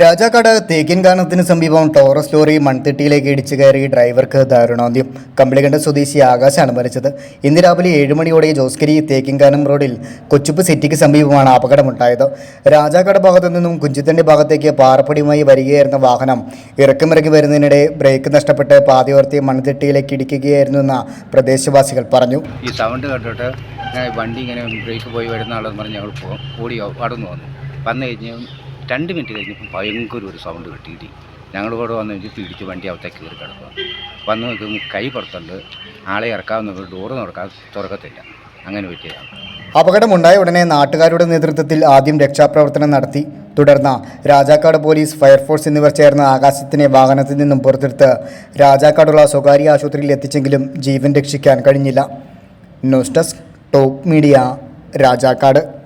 രാജാക്കാട് തേക്കിൻകാനത്തിന് സമീപം Taurus lorry മൺതിട്ടിയിലേക്ക് ഇടിച്ചു കയറി ഡ്രൈവർക്ക് ദാരുണാന്ത്യം. കമ്പിളികണ്ട സ്വദേശി ആകാശാണ് മരിച്ചത്. ഇന്ന് രാവിലെ ഏഴ് മണിയോടെ ജോസ്കരി തേക്കിൻകാനം റോഡിൽ കൊച്ചുപ്പ് സിറ്റിക്ക് സമീപമാണ് അപകടമുണ്ടായത്. രാജാക്കാട് ഭാഗത്തു നിന്നും കുഞ്ചിത്തണ്ടി ഭാഗത്തേക്ക് പാറപ്പടിയുമായി വരികയായിരുന്ന വാഹനം ഇറക്കിമിറക്കി വരുന്നതിനിടെ ബ്രേക്ക് നഷ്ടപ്പെട്ട് പാതയോർത്തി മൺതിട്ടിയിലേക്ക് ഇടിക്കുകയായിരുന്നു എന്ന പ്രദേശവാസികൾ പറഞ്ഞു. ഈ സൗണ്ട് കേട്ടിട്ട് വണ്ടി ഇങ്ങനെ ബ്രേക്ക് പോയി വരുന്ന ആളെന്ന് പറഞ്ഞ് ഞങ്ങൾ പോകും അടന്നു വന്നു. വന്നു കഴിഞ്ഞ് രണ്ട് മിനിറ്റ് കഴിഞ്ഞപ്പോൾ ഭയങ്കര ഒരു സൗണ്ട് കിട്ടിയിട്ട് ഞങ്ങൾ കൂടെ വന്ന് കഴിഞ്ഞ് പിടിച്ച് വണ്ടി അകത്തേക്ക് കയറി കിടക്കുക വന്ന് നോക്കുമ്പോൾ കൈ പുറത്തുണ്ട്. ആളെ ഇറക്കാവുന്ന ഡോറ് തുറക്കാൻ തുറക്കത്തില്ല. അങ്ങനെ പറ്റിയതാണ്. അപകടമുണ്ടായ ഉടനെ നാട്ടുകാരുടെ നേതൃത്വത്തിൽ ആദ്യം രക്ഷാപ്രവർത്തനം നടത്തി. തുടർന്ന് രാജാക്കാട് പോലീസ് ഫയർഫോഴ്സ് എന്നിവർ ചേർന്ന് ആകാശത്തിനെ വാഹനത്തിൽ നിന്നും പുറത്തെടുത്ത് രാജാക്കാടുള്ള സ്വകാര്യ ആശുപത്രിയിൽ എത്തിച്ചെങ്കിലും ജീവൻ രക്ഷിക്കാൻ കഴിഞ്ഞില്ല. News desk top media Rajakkad.